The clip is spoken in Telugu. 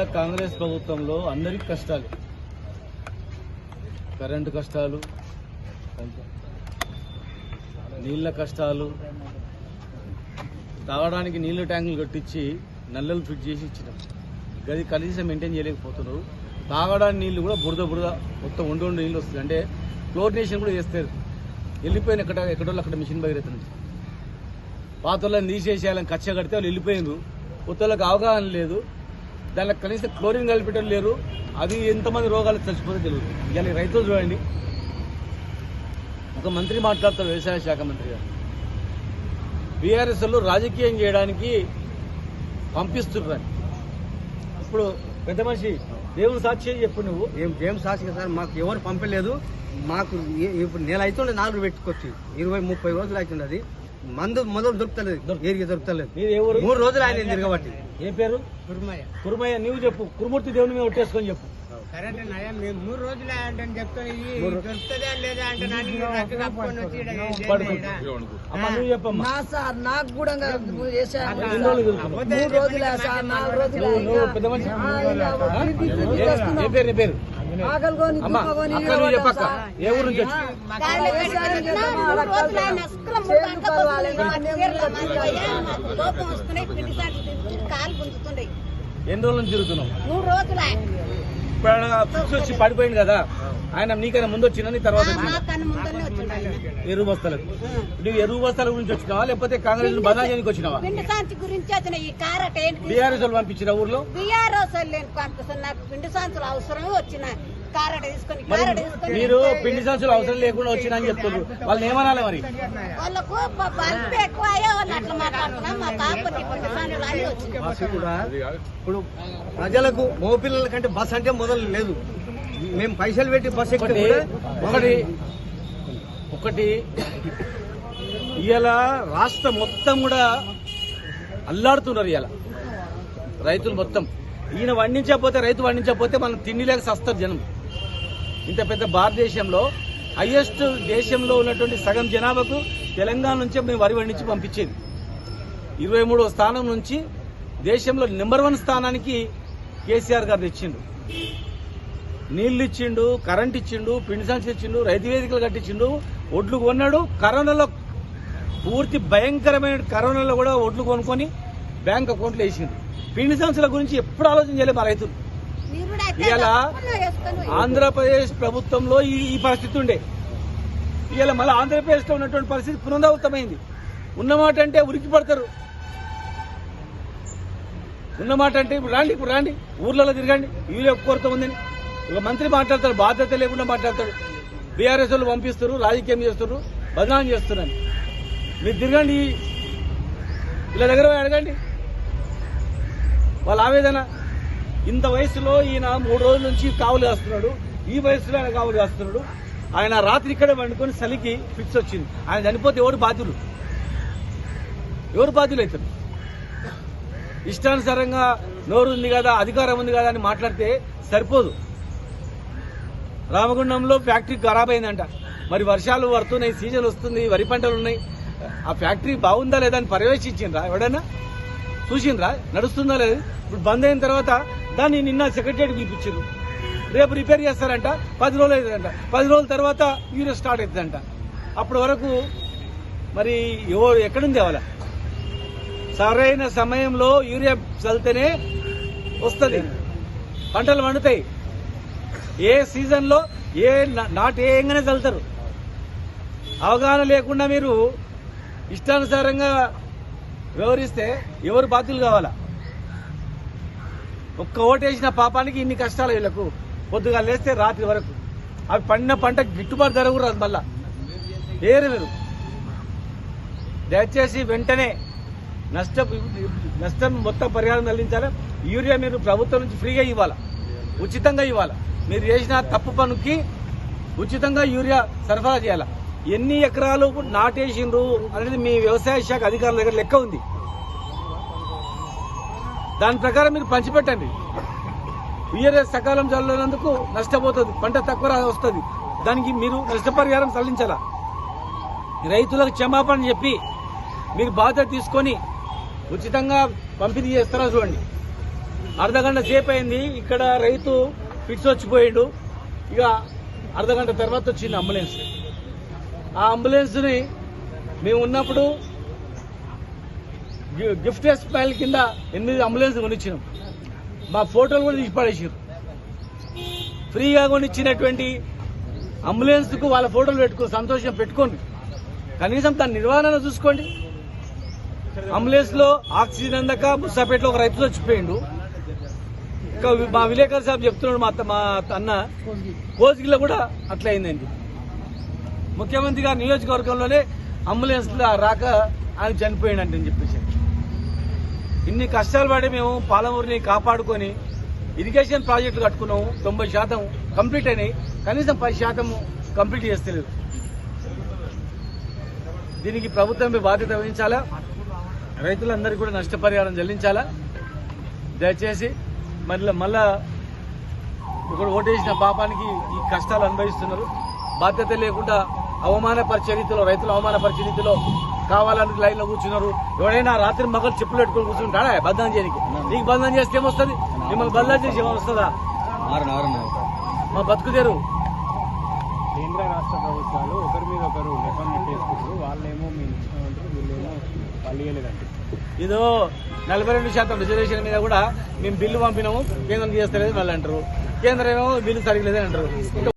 ఇరవై కాంగ్రెస్ ప్రభుత్వంలో అందరికి కష్టాలు. కరెంటు కష్టాలు నీళ్ళ కష్టాలు తాగడానికి నీళ్ళ ట్యాంకులు కట్టించి నల్లలు ఫిట్ చేసి ఇచ్చినాం. గది కనీసం మెయింటైన్ చేయలేకపోతున్నారు. తాగడానికి నీళ్ళు కూడా బురద బురద మొత్తం ఉండి ఉండి నీళ్ళు వస్తుంది. అంటే క్లోరినేషన్ కూడా చేస్తారు వెళ్ళిపోయిన ఎక్కడ ఎక్కడోళ్ళు అక్కడ మిషన్ బయలుతుంది పాత వాళ్ళని తీసేసేయాలని కచ్చ కడితే వాళ్ళు వెళ్ళిపోయింది కొత్త వాళ్ళకి అవగాహన లేదు. దానిలో కనీసం క్లోరిన్ కలిపేటం లేరు. అది ఎంతమంది రోగాలు చచ్చిపోతే తెలియదు ఇవాళ రైతులు చూడండి. ఒక మంత్రి మాట్లాడతారు వ్యవసాయ శాఖ మంత్రి గారు. బీఆర్ఎస్ వాళ్ళు రాజకీయం చేయడానికి పంపిస్తున్నారు ఇప్పుడు పెద్ద మనిషి దేవుని సాక్షి చెప్పు నువ్వు. ఏం ఏం సాక్షి సార్? మాకు ఎవరు పంపలేదు. మాకు ఇప్పుడు నెల అవుతుండే నాలుగు పెట్టుకోవచ్చు. ఇరవై ముప్పై రోజులు అవుతుంది అది. మందు మొదలు దొరుకుతలేదు. ఏరిగా దొరుకుతలేదు. మూడు రోజులు ఆయన తిరగబట్టి. ఏ పేరు? కురుమయ్య. నువ్వు చెప్పు. కురుమూర్తి దేవుని మీద ఒట్టేసుకొని చెప్పు. కరెంట్ నయం మేము మూడు రోజులు అంటే చెప్తాను దొరుకుతుందా లేదా అంటే నువ్వు చెప్పమ్మా. నా సార్ నాకు కూడా? మూడు రోజులే సార్ నాలుగు రోజులే. పెద్ద మనిషి? పేరు నీ పేరు? ఏ ఊరు నుంచి వచ్చి కాలు గుంజుతున్నాయి ఎన్ని రోజుల నుంచి తిరుగుతున్నావు? మూడు రోజులు. ఫిక్స్ వచ్చి పడిపోయింది కదా? ఆయన నీకైనా ముందు వచ్చిన నీ తర్వాత. ఎరువు బస్తాలకు. నువ్వు ఎరువు బస్తాల గురించి వచ్చినావా? లేకపోతే కాంగ్రెస్ బదనాజానికి వచ్చినావా? పిండి గురించి వచ్చిన ఈ కారట బీఆర్ఎస్ వాళ్ళు పంపించిన ఊర్లో? బీఆర్ఎస్ పిండి సాంచులు అవసరం వచ్చిన కారట తీసుకొని మరి పిండి సంచులు అవసరం లేకుండా వచ్చినా అని చెప్తున్నారు. వాళ్ళని ఏమనాలి మరి? వాళ్ళు బస్సు కూడా ఇప్పుడు ప్రజలకు మగపిల్లల కంటే బస్ అంటే మొదలు లేదు. మేము పైసలు పెట్టి బస్ ఎక్కితే ఒకటి ఒకటి ఇవాళ రాష్ట్రం మొత్తం కూడా అల్లాడుతున్నారు ఇవాళ రైతులు మొత్తం. ఈయన వండించకపోతే రైతు వండించకపోతే మనం తిండి లేక సస్తారు జనం. ఇంత పెద్ద భారతదేశంలో హైయెస్ట్ దేశంలో ఉన్నటువంటి సగం జనాభాకు తెలంగాణ నుంచే మేము వరి వండించి పంపించేది. ఇరవై మూడవ స్థానం నుంచి దేశంలో నెంబర్ వన్ స్థానానికి కేసీఆర్ గారు తెచ్చిండు. నీళ్ళు ఇచ్చిండు కరెంట్ ఇచ్చిండు పిండి సంచి ఇచ్చిండు రైతు వేదికలు కట్టించిండు ఒడ్లు కొన్నాడు. కరోనాలో పూర్తి భయంకరమైన కరోనాలో కూడా ఒడ్లు కొనుక్కొని బ్యాంక్ అకౌంట్లో వేసిండు. పిండి గురించి ఎప్పుడు ఆలోచన చేయలేదు మా రైతులు. మీరు ఆంధ్రప్రదేశ్ ప్రభుత్వంలో ఈ ఈ పరిస్థితి ఉండే. ఇలా మళ్ళీ ఆంధ్రప్రదేశ్లో ఉన్నటువంటి పరిస్థితి పునరావృతమైంది. ఉన్నమాట అంటే ఉరికి పడతారు. ఉన్నమాట అంటే ఇప్పుడు రాండి ఇప్పుడు రాండి. ఊర్లలో తిరగండి. యూరియా కొరత ఉందని. ఒక మంత్రి మాట్లాడతాడు బాధ్యత లేకుండా మాట్లాడతాడు బీఆర్ఎస్ వాళ్ళు పంపిస్తారు రాజకీయం చేస్తారు బదనాం చేస్తున్నారు మీరు తిరగండి. ఇలా దగ్గర అడగండి. వాళ్ళ ఆవేదన. ఇంత వయసులో ఈయన మూడు రోజుల నుంచి కావులు కాస్తున్నాడు ఈ వయసులో ఆయన కావులు కాస్తున్నాడు ఆయన రాత్రి ఇక్కడే వండుకొని చలికి ఫిక్స్ వచ్చింది. ఆయన చనిపోతే ఎవరు బాధ్యులు? ఎవరు బాధ్యులు అవుతారు ఇష్టానుసారంగా నోరు ఉంది కదా అధికారం ఉంది కదా అని మాట్లాడితే సరిపోదు. రామగుండంలో ఫ్యాక్టరీ ఖరాబ్ అయిందంట. మరి వర్షాలు పడుతున్నాయి సీజన్ వస్తుంది వరి పంటలు ఉన్నాయి. ఆ ఫ్యాక్టరీ బాగుందా లేదా అని పర్యవేక్షించిండ్రా ఎవడైనా చూసిండ్రా? నడుస్తుందా లేదు? ఇప్పుడు బంద్ అయిన తర్వాత దాన్ని నిన్న సెక్రటరియట్ పిలిపించారు. రేపు రిపేర్ చేస్తారంట పది రోజులు అవుతుందంట. పది రోజుల తర్వాత యూరియా స్టార్ట్ అవుతుందంట. అప్పటి వరకు మరి ఎవరు ఎక్కడుంది అవాల? సరైన సమయంలో యూరియా చల్లితేనే వస్తుంది. పంటలు పండుతాయి. ఏ సీజన్లో ఏ నాటేయంగానే నాటు చల్లుతారు. అవగాహన లేకుండా మీరు ఇష్టానుసారంగా వ్యవహరిస్తే ఎవరు బాధ్యులు కావాలా? ఒక్క ఓటేసిన పాపానికి ఇన్ని కష్టాలు వీళ్ళకు. పొద్దుగా లేస్తే రాత్రి వరకు. అవి పండిన పంట గిట్టుబాటు ధర కూడా రాదు మళ్ళా. వేరు వేరు దయచేసి వెంటనే నష్ట నష్టం మొత్తం పరిహారం అందించాలి? యూరియా మీరు ప్రభుత్వం నుంచి ఫ్రీగా ఇవ్వాలి? ఉచితంగా ఇవ్వాలి? మీరు చేసిన తప్పు పనుకి ఉచితంగా యూరియా సరఫరా చేయాలి? ఎన్ని ఎకరాలు నాటేసిండ్రు అనేది మీ వ్యవసాయ శాఖ అధికారుల దగ్గర లెక్క ఉంది. దాని ప్రకారం మీరు పంచిపెట్టండి. వీఆర్ఎస్ సకాలం చల్లనందుకు నష్టపోతుంది పంట తక్కువ వస్తుంది. దానికి మీరు నష్టపరిహారం చెల్లించాలా రైతులకు క్షమాపణ చెప్పి మీరు బాధ్యత తీసుకొని ఉచితంగా పంపిణీ చేస్తారా చూడండి. అర్ధగంట సేపు అయింది ఇక్కడ రైతు ఫిట్స్ వచ్చిపోయిండు. ఇక అర్ధగంట తర్వాత వచ్చింది అంబులెన్స్. ఆ అంబులెన్స్ని మేము ఉన్నప్పుడు గిఫ్ట్ స్మైల్ కింద ఎనిమిది అంబులెన్స్ కొనిచ్చినాం. మా ఫోటోలు కూడా తీసి పడేసారు ఫ్రీగా కొనిచ్చినటువంటి అంబులెన్స్కు వాళ్ళ ఫోటోలు పెట్టుకో సంతోషం పెట్టుకోండి. కనీసం దాని నిర్వహణ చూసుకోండి. అంబులెన్స్లో ఆక్సిజన్ అందక ముసాపేటలో ఒక రైతు చచ్చిపోయిండు ఇంకా మా విలేకరు సాబ్ చెప్తున్నాడు మా అత్త- మా అన్న. కోసిగిలో కూడా అట్లా అయిందండి ముఖ్యమంత్రి గారి నియోజకవర్గంలోనే అంబులెన్స్ రాక ఆయన చనిపోయిండంట అని చెప్పేసి. ఇన్ని కష్టాలు పడి మేము పాలమూరుని కాపాడుకొని ఇరిగేషన్ ప్రాజెక్టులు కట్టుకున్నాము తొంభై శాతం కంప్లీట్ అయినాయి. కనీసం పది శాతం కంప్లీట్ చేస్తలేదు. దీనికి ప్రభుత్వమే బాధ్యత వహించాలా? రైతులందరికీ కూడా నష్టపరిహారం చెల్లించాలా? దయచేసి మళ్ళీ మళ్ళా ఇక్కడ ఓటేసిన పాపానికి ఈ కష్టాలు అనుభవిస్తున్నారు. బాధ్యత లేకుండా అవమానపరిచే రీతిలో రైతులు అవమానపరిచే రీతిలో కావాలని లైన్లో కూర్చున్నారు. ఎవడైనా రాత్రి మగలు చెప్పులు పెట్టుకొని కూర్చుంటాడా? బంధం చేయడానికి నీకు బంధం చేస్తే ఏమొస్తుంది? మిమ్మల్ని బంధం చేసి ఏమైనా వస్తుందా? మా బతుకుదేరు కేంద్ర రాష్ట్ర ప్రభుత్వాలు ఒకరి మీద ఒకరు నెట్టేసుకుంటారు వాళ్ళేమో మేము ఇచ్చినామంటారు వీళ్ళేమో వాళ్ళు ఇవ్వలేదండి ఇదో నలభై రెండు శాతం రిజర్వేషన్ మీద కూడా మేము బిల్లు పంపినాము. కేంద్రం చేస్తలేదు వాళ్ళు అంటారు. కేంద్రం ఏమో బిల్లు సరిగ్గా లేదని అంటారు.